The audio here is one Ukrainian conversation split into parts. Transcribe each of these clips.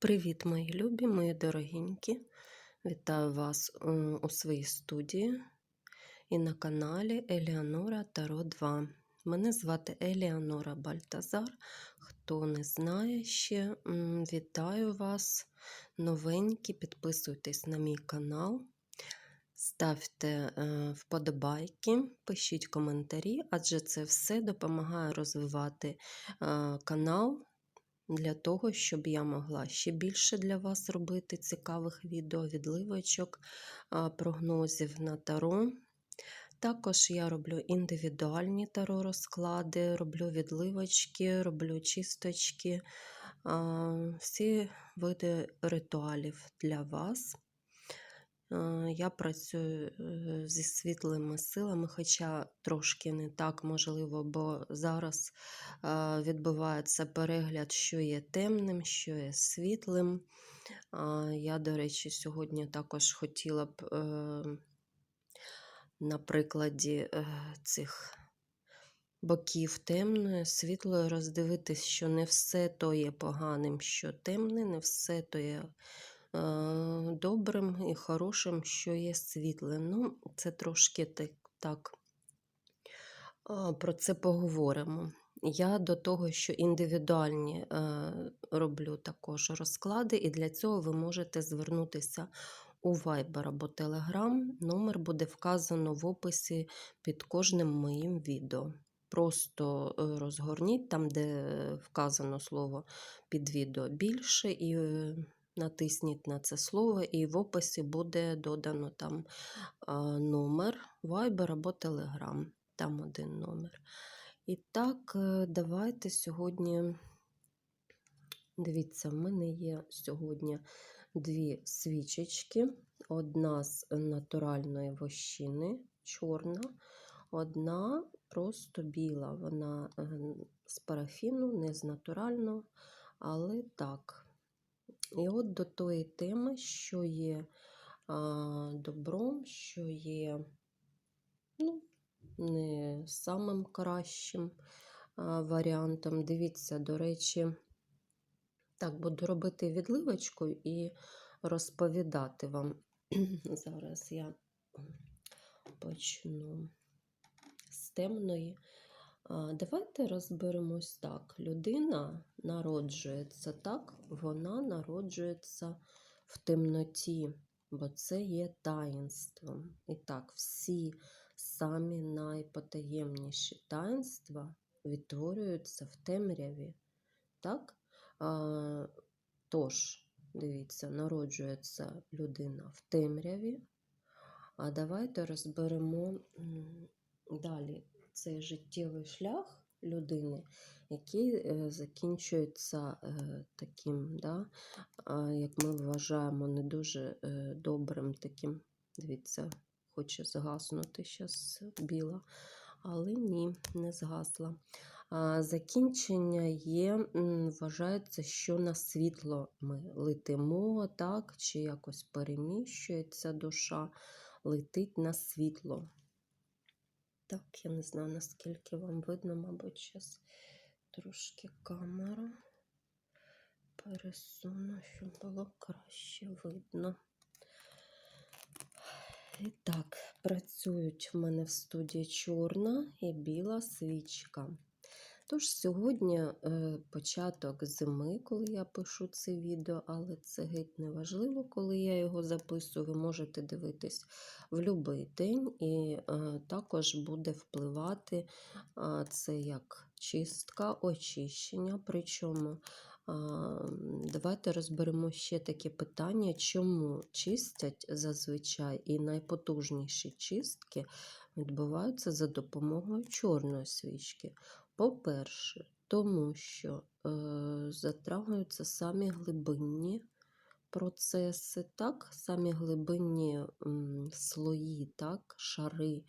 Привіт, мої любі, мої дорогенькі. Вітаю вас е, у своїй студії і на каналі Еліанора Таро 2. Мене звати Еліанора Бальтазар. Хто не знає ще, вітаю вас, новенькі. Підписуйтесь на мій канал, ставте е, вподобайки, пишіть коментарі, адже це все допомагає розвивати е, канал для того, щоб я могла ще більше для вас робити цікавих відео, відливочок, прогнозів на таро. Також я роблю індивідуальні таро розклади, роблю відливочки, роблю чисточки, всі види ритуалів для вас. Е, Я працюю зі світлими силами, хоча трошки не так можливо, бо зараз е, відбувається перегляд, що є темним, що є світлим. Я, до речі, сьогодні також хотіла б е, на прикладі е, цих боків темної, світлої роздивитись, що не все то є поганим, що темне, не все то є добрим і хорошим, що є світлим. Ну, це трошки так, так про це поговоримо. Я до того, що індивідуальні е, роблю також розклади, і для цього ви можете звернутися у Viber або Telegram. Номер буде вказано в описі під кожним моїм відео. Просто е, розгорніть там, де вказано слово під відео більше, і е, натисніть на це слово, і в описі буде додано там номер Viber або Telegram. Там один номер. І так, е, давайте сьогодні. Дивіться, в мене є сьогодні дві свічечки. Одна з натуральної вощини, чорна, одна просто біла. Вона е, з парафіну, не з натурального, але так. І от до тої теми, що є а, добром, що є ну, не самим кращим а, варіантом. Дивіться, до речі, так, буду робити відливочку і розповідати вам. Зараз я почну з темної. Давайте розберемось так. Людина народжується так, вона народжується в темноті, бо це є таїнством. І так, всі самі найпотаємніші таїнства відтворюються в темряві. Так? А, Тож, дивіться, народжується людина в темряві. А давайте розберемо далі цей життєвий шлях людини, який е, закінчується е, таким, да, як ми вважаємо, не дуже е, добрим таким. Дивіться, хоче згаснути зараз біла, але ні, не згасла. Закінчення є, вважається, що на світло ми летимо, так, чи якось переміщується душа, летить на світло. Так, я не знаю, наскільки вам видно, мабуть, зараз трошки камеру пересуну, щоб було краще видно. І так, працюють в мене в студії чорна і біла свічка. Тож сьогодні е, початок зими, коли я пишу це відео, але це геть не важливо, коли я його записую. Ви можете дивитись в будь-який день, і е, також буде впливати це як чистка, очищення. Причому давайте розберемо ще таке питання, чому чистять зазвичай і найпотужніші чистки відбуваються за допомогою чорної свічки. По-перше, тому що е, затрагуються самі глибинні процеси, так, самі глибинні м, слої, так, шари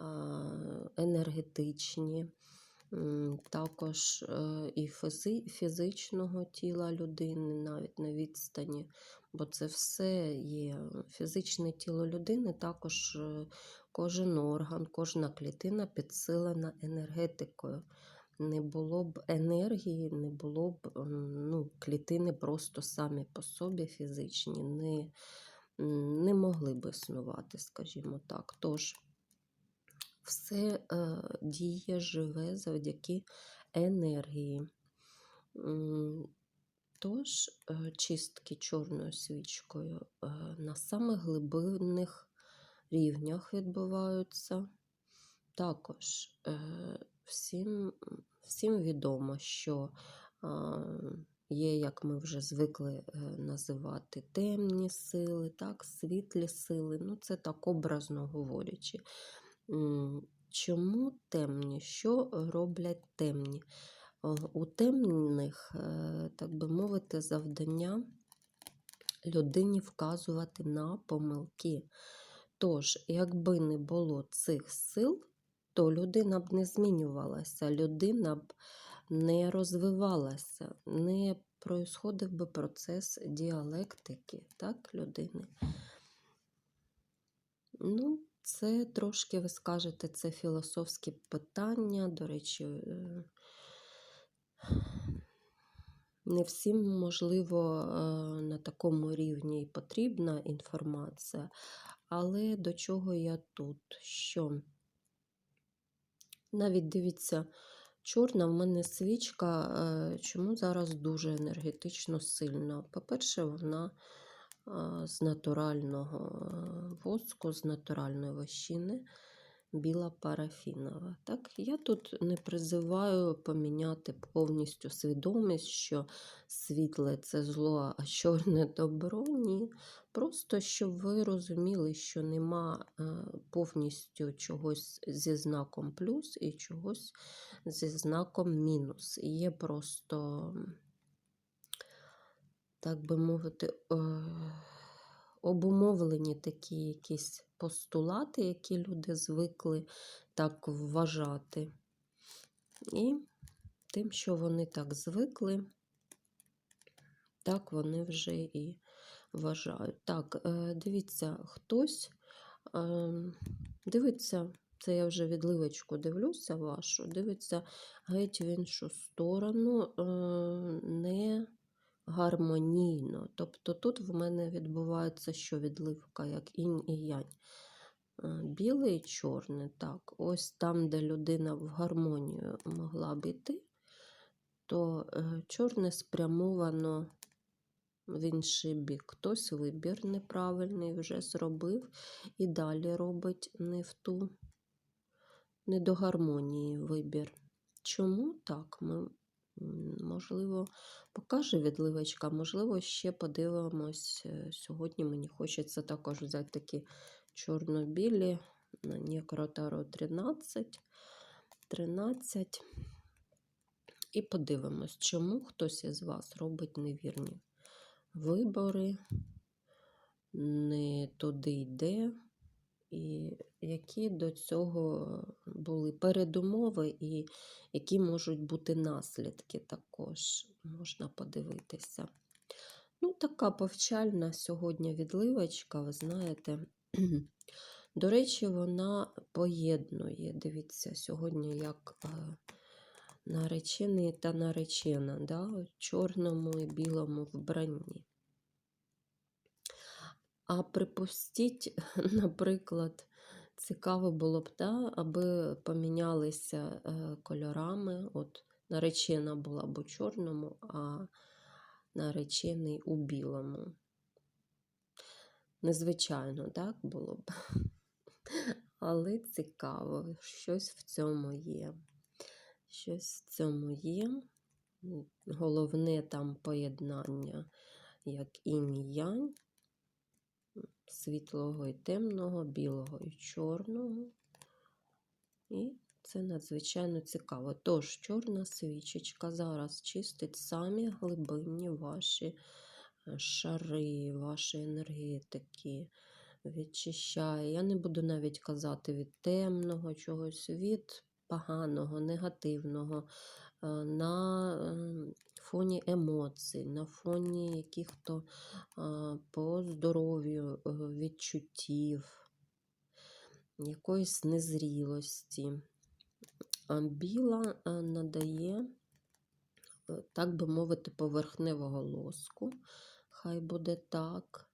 е, енергетичні, м, також е, і фізи, фізичного тіла людини, навіть на відстані, бо це все є фізичне тіло людини, також е, кожен орган, кожна клітина підсилена енергетикою. не було б енергії, не було б ну, клітини просто самі по собі фізичні, не, не могли б існувати, скажімо так. Тож, все е, діє, живе завдяки енергії. Тож, е, чистки чорною свічкою е, на самих глибинних рівнях відбуваються. Також е, всім, всім відомо, що є, як ми вже звикли е, називати, темні сили, так, світлі сили. Ну, це так образно говорячи. Чому темні? Що роблять темні? У темних, е, так би мовити, завдання людині вказувати на помилки. Тож, якби не було цих сил, то людина б не змінювалася, людина б не розвивалася, не происходив би процес діалектики так, людини. Ну, це трошки, ви скажете, це філософські питання. До речі, е, не всім, можливо, е, на такому рівні і потрібна інформація, але до чого я тут? Що навіть дивіться, чорна в мене свічка, е, чому зараз дуже енергетично сильна. По-перше, вона з натурального е, воску, з натуральної вощини, біла парафінова. Так, я тут не призиваю поміняти повністю свідомість, що світле це зло, а чорне добро. Ні. Просто щоб ви розуміли, що нема е, повністю чогось зі знаком плюс і чогось зі знаком мінус. Є просто, так би мовити, е, обумовлені такі якісь постулати, які люди звикли так вважати. І тим, що вони так звикли, так вони вже і вважають. Так, е, дивіться, хтось е, дивиться, це я вже відливочку дивлюся вашу, дивиться геть в іншу сторону, е, не гармонійно. Тобто тут в мене відбувається що відливка, як інь і янь. Е, Біле і чорне, так, ось там, де людина в гармонію могла б іти, то е, чорне спрямовано в інший бік. Хтось вибір неправильний вже зробив і далі робить не в ту, не до гармонії вибір. Чому так? Ми, можливо, покаже відливочка, можливо, ще подивимось. Е, Сьогодні мені хочеться також взяти такі чорно-білі на Некротаро 13. 13. І подивимось, чому хтось із вас робить невірні вибори, не туди йде, і які до цього були передумови, і які можуть бути наслідки також можна подивитися. Ну, така повчальна сьогодні відливочка, ви знаєте. До речі, вона поєднує. Дивіться, сьогодні як е, наречений та наречена, да? в чорному і білому вбранні. А припустіть, наприклад, цікаво було б, да, аби помінялися е, кольорами. От наречена була б у чорному, а наречений у білому. Незвичайно, так було б. Але цікаво, щось в цьому є. Щось в цьому є. Головне там поєднання, як інь і янь, м, світлого і темного, білого і чорного. І це надзвичайно цікаво. Тож, чорна свічечка зараз чистить самі глибинні ваші е, шари, ваші енергетики, відчищає. Я не буду навіть казати від темного чогось, від поганого, негативного, е, на е, фоні емоцій, на фоні яких-то по здоров'ю е, відчуттів, якоїсь незрілості. Біла е, надає, е, так би мовити, поверхневого лоску. Хай буде так.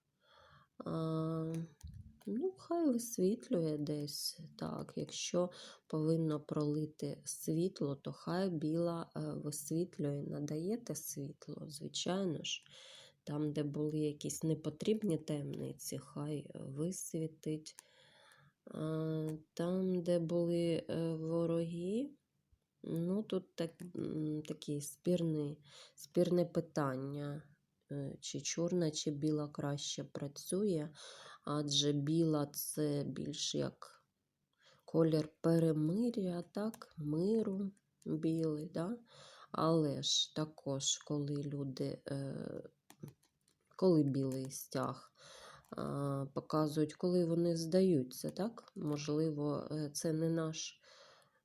Ну, хай висвітлює десь так. Якщо повинно пролити світло, то хай біла е, висвітлює, надаєте світло, звичайно ж. Там, де були якісь непотрібні темниці, хай е, висвітить. Там, де були е, вороги, ну тут так, такі спірні, спірне питання, чи чорна, чи біла краще працює, адже біла це більш як колір перемир'я, так, миру білий. Да? Але ж також, коли люди, е, коли білий стяг показують, коли вони здаються, так? Можливо, е, це не наш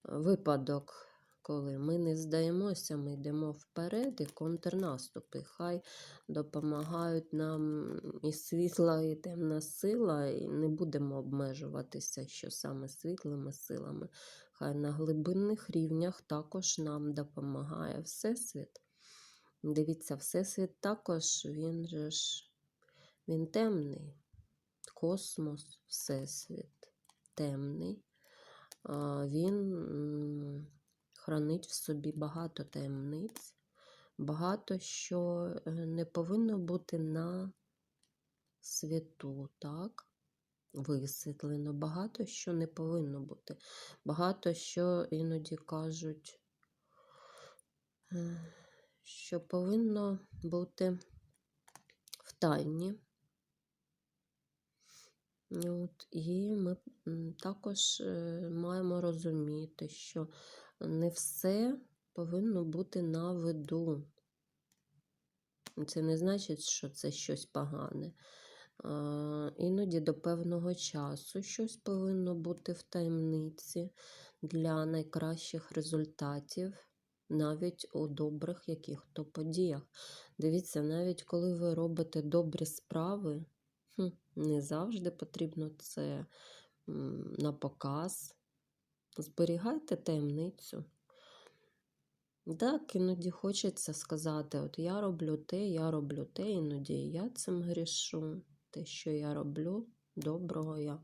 випадок, коли ми не здаємося, ми йдемо вперед і контрнаступи. Хай допомагають нам і світла, і темна сила, і не будемо обмежуватися, що саме світлими силами. Хай на глибинних рівнях також нам допомагає Всесвіт. Дивіться, Всесвіт також, він же ж він темний. Космос, Всесвіт темний. Він хранить в собі багато таємниць, багато що е, не повинно бути на світу, так? Висвітлено, багато що не повинно бути. Багато що іноді кажуть, е, що повинно бути в тайні. От, і ми також е, маємо розуміти, що не все повинно бути на виду. Це не значить, що це щось погане. Іноді до певного часу щось повинно бути в таємниці для найкращих результатів, навіть у добрих яких-то подіях. Дивіться, навіть коли ви робите добрі справи, не завжди потрібно це на показ. Зберігайте таємницю. Так, іноді хочеться сказати: от я роблю те, я роблю те, іноді я цим грішу. Те, що я роблю, доброго я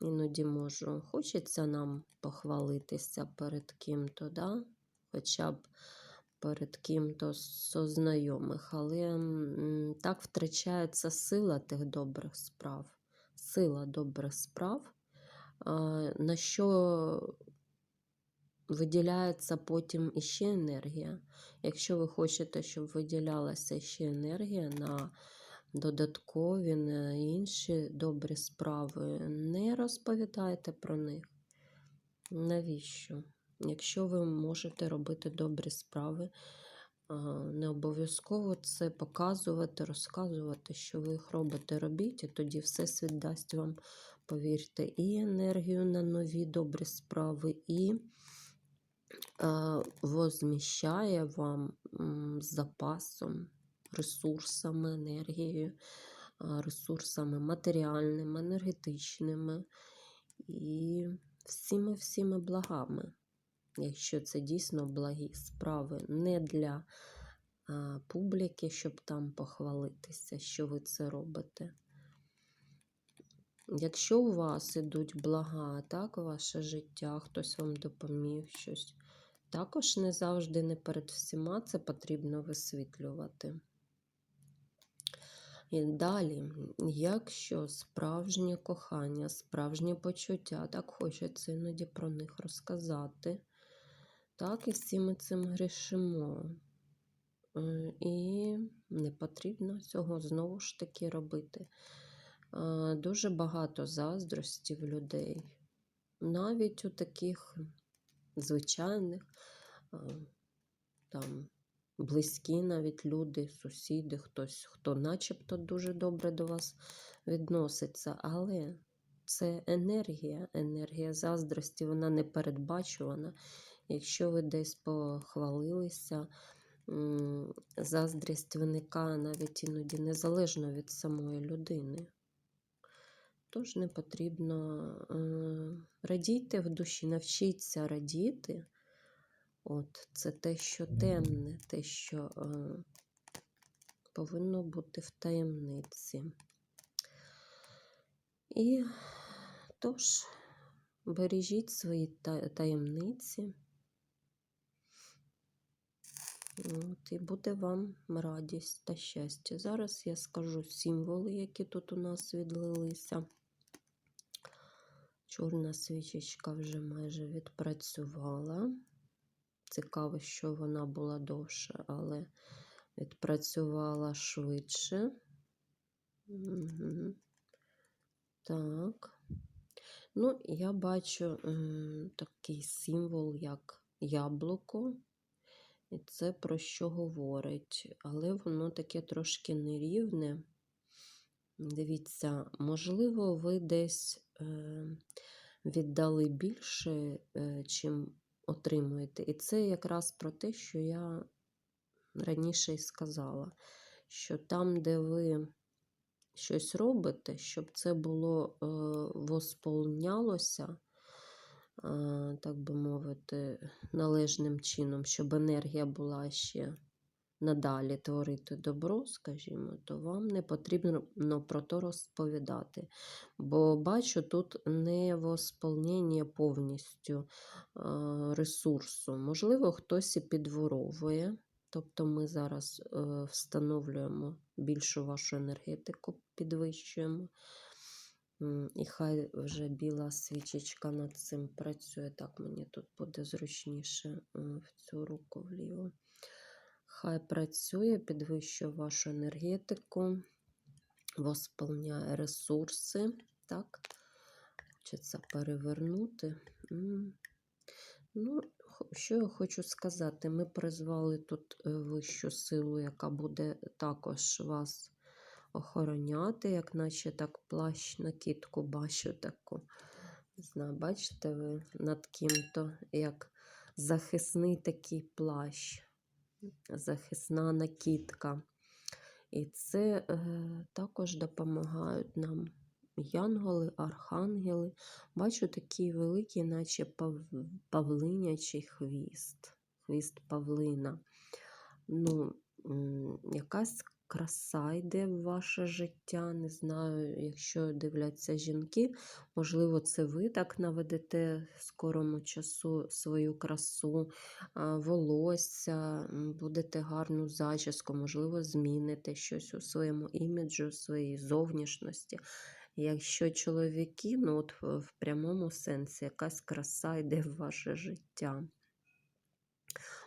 іноді можу. Хочеться нам похвалитися перед ким-то, да? хоча б перед ким-то з знайомих, але так втрачається сила тих добрих справ, сила добрих справ, на що виділяється потім іще енергія. Якщо ви хочете, щоб виділялася ще енергія на додаткові, на інші добрі справи, не розповідайте про них. Навіщо? Якщо ви можете робити добрі справи, не обов'язково це показувати, розказувати, що ви їх робите, робіть, і тоді Всесвіт дасть вам, повірте, і енергію на нові добрі справи, і а, возміщає вам з запасом, ресурсами, енергією, ресурсами матеріальними, енергетичними і всіми-всіми благами якщо це дійсно благі справи, не для а, публіки, щоб там похвалитися, що ви це робите. Якщо у вас ідуть блага, так, ваше життя, хтось вам допоміг щось, також не завжди, не перед всіма це потрібно висвітлювати. І далі, якщо справжнє кохання, справжнє почуття, так хочеться іноді про них розказати, так і всі ми цим грішимо. Е, І не потрібно цього знову ж таки робити. Е, Дуже багато заздрості в людей, навіть у таких звичайних, е, там, близькі навіть люди, сусіди, хтось, хто начебто дуже добре до вас відноситься, але це енергія, енергія заздрості, вона не передбачувана. Якщо ви десь похвалилися, заздрість виникає навіть іноді незалежно від самої людини. Тож не потрібно е, радійте в душі, навчіться радіти От, це те, що темне, те, що е, повинно бути в таємниці. І тож, бережіть свої таємниці. От, і буде вам радість та щастя. Зараз я скажу символи, які тут у нас відлилися. Чорна свічечка вже майже відпрацювала. Цікаво, що вона була довше, але відпрацювала швидше. Угу. Так. Ну, я бачу м, такий символ, як яблуко. І це про що говорить, але воно таке трошки нерівне. Дивіться, можливо, ви десь е, віддали більше, е, чим отримуєте. І це якраз про те, що я раніше й сказала, що там, де ви щось робите, щоб це було е, восполнялося, е, так би мовити, належним чином, щоб енергія була ще надалі творити добро, скажімо, то вам не потрібно про то розповідати. Бо бачу, тут не восполнення повністю е, ресурсу. Можливо, хтось і підворовує. Тобто ми зараз е, встановлюємо більшу вашу енергетику, підвищуємо. І хай вже біла свічечка над цим працює. Так, мені тут буде зручніше е, в цю руку вліво. Хай працює, підвищує вашу енергетику, восполняє ресурси. Так, хочеться перевернути. Ну, що я хочу сказати? Ми призвали тут е, вищу силу, яка буде також вас охороняти, як наче так плащ накидку бачу таку. Знаю, бачите ви над ким-то, як захисний такий плащ, захисна накидка. І це е, також допомагають нам янголи, архангели. Бачу такий великий, наче пав... павлинячий хвіст, хвіст павлина. Ну, якась краса йде в ваше життя. Не знаю, якщо дивляться жінки, можливо, це ви так наведете в скорому часу свою красу, волосся, будете гарну зачіску, можливо, зміните щось у своєму іміджу, у своїй зовнішності. Якщо чоловіки, ну от в прямому сенсі якась краса йде в ваше життя.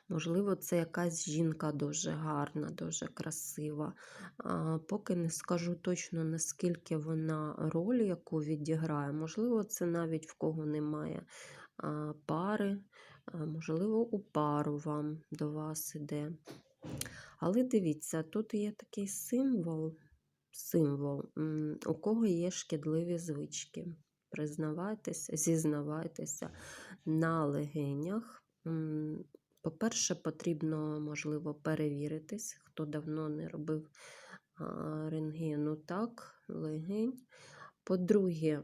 Можливо, це якась жінка дуже гарна, дуже красива. Поки не скажу точно, наскільки вона роль, яку відіграє. Можливо, це навіть в кого немає пари, можливо, у пару вам до вас іде. Але дивіться, тут є такий символ, символ, у кого є шкідливі звички. Признавайтеся, зізнавайтеся на легенях. По-перше, потрібно, можливо, перевіритись, хто давно не робив рентгену, так, легень. По-друге,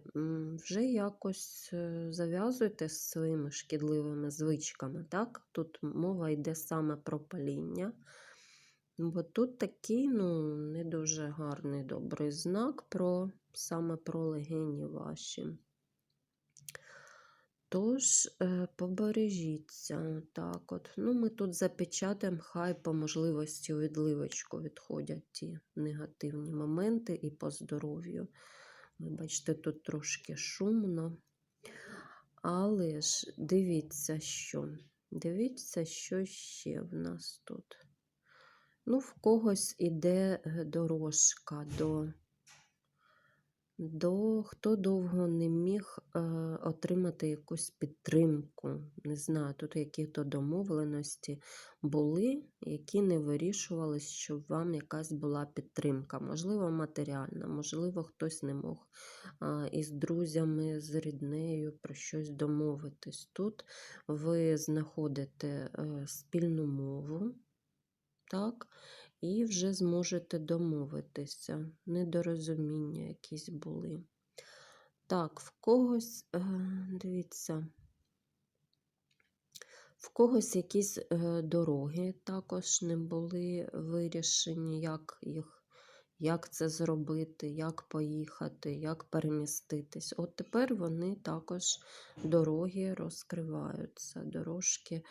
вже якось е, зав'язуйте з своїми шкідливими звичками. Так? Тут мова йде саме про паління. Бо тут такий ну, не дуже гарний добрий знак про, саме про легені ваші. Тож, е, побережіться. Так от. Ну, ми тут запечатаємо, хай по можливості у відливочку відходять ті негативні моменти і по здоров'ю. Вибачте, тут трошки шумно. Але ж дивіться, що. Дивіться, що ще в нас тут. Ну, в когось іде е, дорожка до, до хто довго не міг е, отримати якусь підтримку. Не знаю, тут які-то домовленості були, які не вирішувались, щоб вам якась була підтримка. Можливо, матеріальна, можливо, хтось не мог е, із друзями, з ріднею про щось домовитись. Тут ви знаходите е, спільну мову. Так, і вже зможете домовитися. Недорозуміння якісь були. Так, в когось, е, дивіться, В когось якісь е, дороги також не були вирішені, як їх, як це зробити, як поїхати, як переміститись. От тепер вони також дороги розкриваються. Дорожки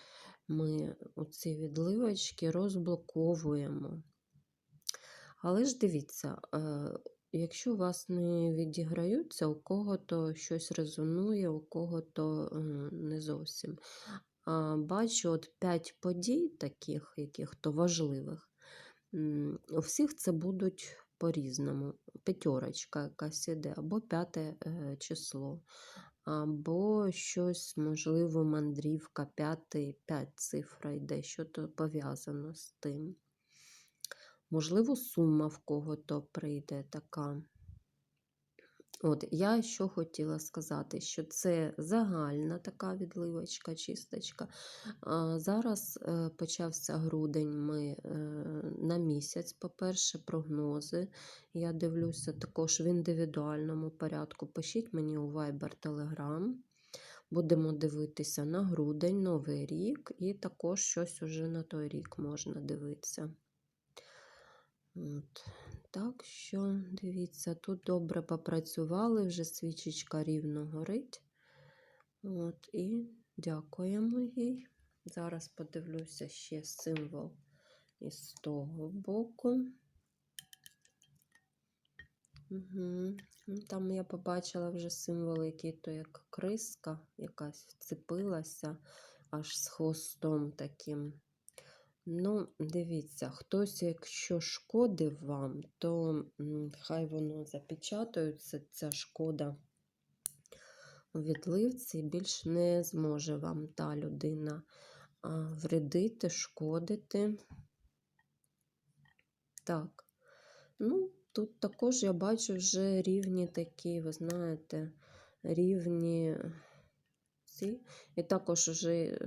ми оці відливочки розблоковуємо. Але ж дивіться, е, якщо у вас не відіграються, у кого-то щось резонує, у кого-то не зовсім. Бачу от 5 подій, таких яких-то важливих. У всіх це будуть по-різному. П'ятерочка якась іде, або п'яте е, число, або щось, можливо, мандрівка, п'ятий, п'ять цифра йде, що то пов'язано з тим. Можливо, сума в кого-то прийде така. От, я що хотіла сказати, що це загальна така відливочка, чисточка. Зараз е, почався грудень. Ми е, на місяць, по-перше, прогнози. Я дивлюся також в індивідуальному порядку. Пишіть мені у Viber Telegram. Будемо дивитися на грудень, новий рік, і також щось уже на той рік можна дивитися. От. Так що, дивіться, тут добре попрацювали, вже свічечка рівно горить. От, І дякуємо їй. Зараз подивлюся ще символ із того боку. Угу. Там я побачила вже символ, який то як криска якась вцепилася аж з хвостом таким. Ну, дивіться, хтось, якщо шкодив вам, то хай воно запечатується, ця шкода у відливці, більш не зможе вам та людина вредити, шкодити. Так, ну, тут також я бачу вже рівні такі, ви знаєте, рівні ці. І також вже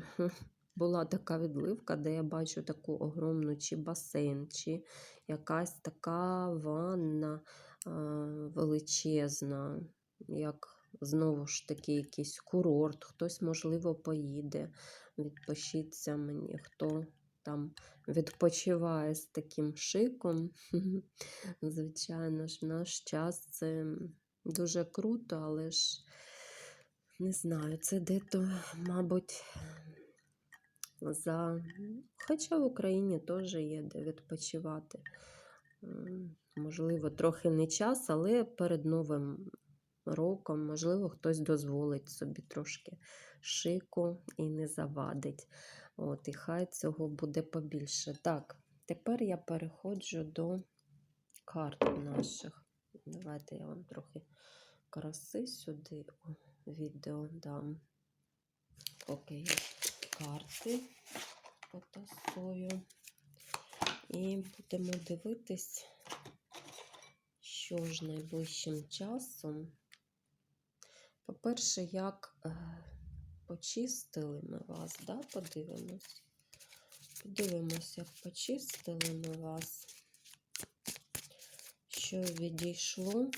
була така відливка, де я бачу таку огромну чи басейн, чи якась така ванна величезна, як знову ж таки якийсь курорт, хтось, можливо, поїде, відпишіться мені, хто там відпочиває з таким шиком. Звичайно ж, наш час це дуже круто, але ж не знаю, це де-то, мабуть, за. Хоча в Україні теж є де відпочивати. Можливо, трохи не час, але перед Новим роком, можливо, хтось дозволить собі трошки шику і не завадить. От, І хай цього буде побільше. Так, тепер я переходжу до карт наших. Давайте я вам трохи краси сюди відео дам. Я карти потасую. І будемо дивитись, що ж найближчим часом. По-перше, як е, почистили ми вас, да? подивимось. Подивимось, як почистили ми вас, що відійшло,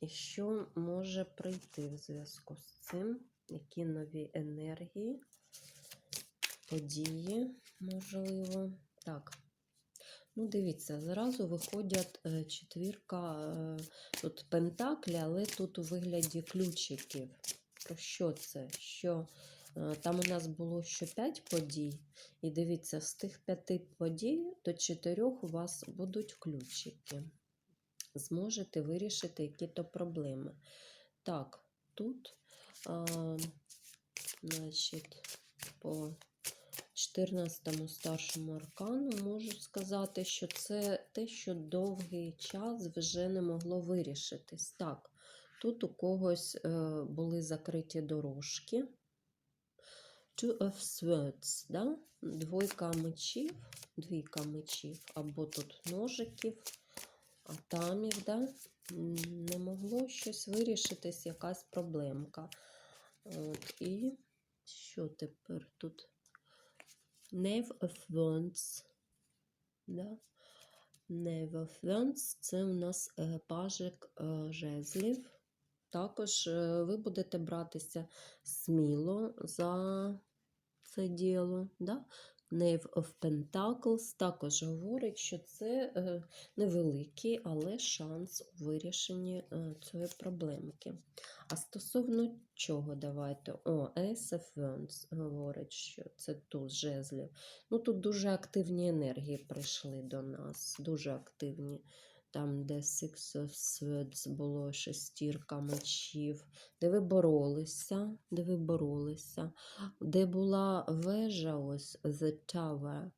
і що може прийти в зв'язку з цим, які нові енергії, події, можливо. Так. Ну, дивіться, зразу виходять е, четвірка е, тут пентаклі, але тут у вигляді ключиків. Про що це? Що е, там у нас було ще 5 подій, і дивіться, з тих 5 подій до 4 у вас будуть ключики. Зможете вирішити які-то проблеми. Так, тут, а, значить, по 14-му старшому аркану можу сказати, що це те, що довгий час вже не могло вирішитись. Так, тут у когось е, були закриті дорожки. Two of Swords, да? двойка мечів, двійка мечів, або тут ножиків, атамів, да? Не могло щось вирішитись, якась проблемка. От, і що тепер тут? Knave of Wands. Да? Knave of Wands – це у нас е, пажик е, жезлів. Також е, ви будете братися сміло за це діло. Да? Knave of Pentacles також говорить, що це е, невеликий, але шанс у вирішенні е, цієї проблемки. А стосовно чого давайте? О, Ace of Wands говорить, що це туз жезлів. Ну тут дуже активні енергії прийшли до нас, дуже активні. Там, де Six of Swords було шестірка мечів, де ви боролися, де ви боролися, де була вежа, ось The Tower,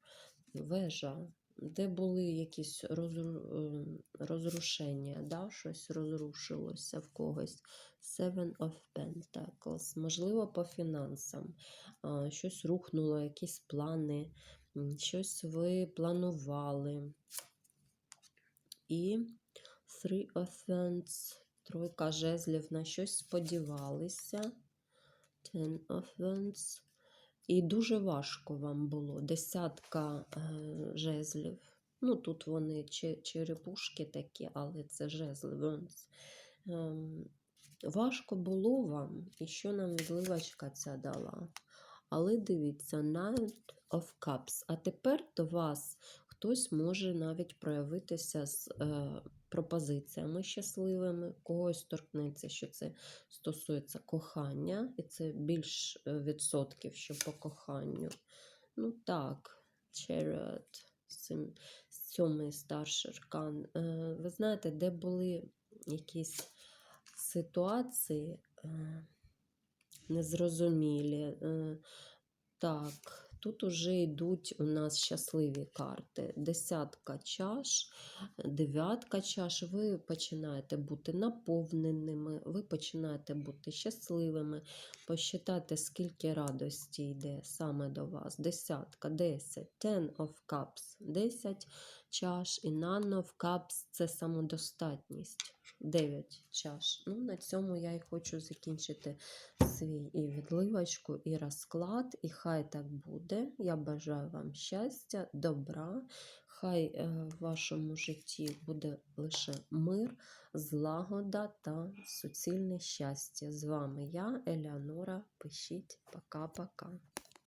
вежа, де були якісь розру... ем, розрушення, да? щось розрушилося в когось. Seven of Pentacles, можливо, по фінансам, щось рухнуло, якісь плани, щось ви планували. І Three of Wands, тройка жезлів, на щось сподівалися. Ten of Wands. І дуже важко вам було. Десятка е, жезлів. Ну, тут вони черепушки такі, але це жезли. Ем, важко було вам, і що нам відливачка ця дала. Але дивіться, Knight of Cups. А тепер до вас хтось може навіть проявитися з е, пропозиціями щасливими, когось торкнеться, що це стосується кохання, і це більш е, відсотків, що по коханню. Ну так, Chariot, сьомий старший аркан. Е, ви знаєте, де були якісь ситуації незрозумілі. Так, тут уже йдуть у нас щасливі карти. Десятка чаш, дев'ятка чаш. Ви починаєте бути наповненими, ви починаєте бути щасливими. Посчитайте, скільки радості йде саме до вас. Десятка, десять, ten of cups, десять чаш, і none of cups – це самодостатність. 9 чаш. Ну, на цьому я і хочу закінчити свій і відливочку, і розклад. І хай так буде. Я бажаю вам щастя, добра. Хай е, в вашому житті буде лише мир, злагода та суцільне щастя. З вами я, Елеонора. Пишіть пока-пока.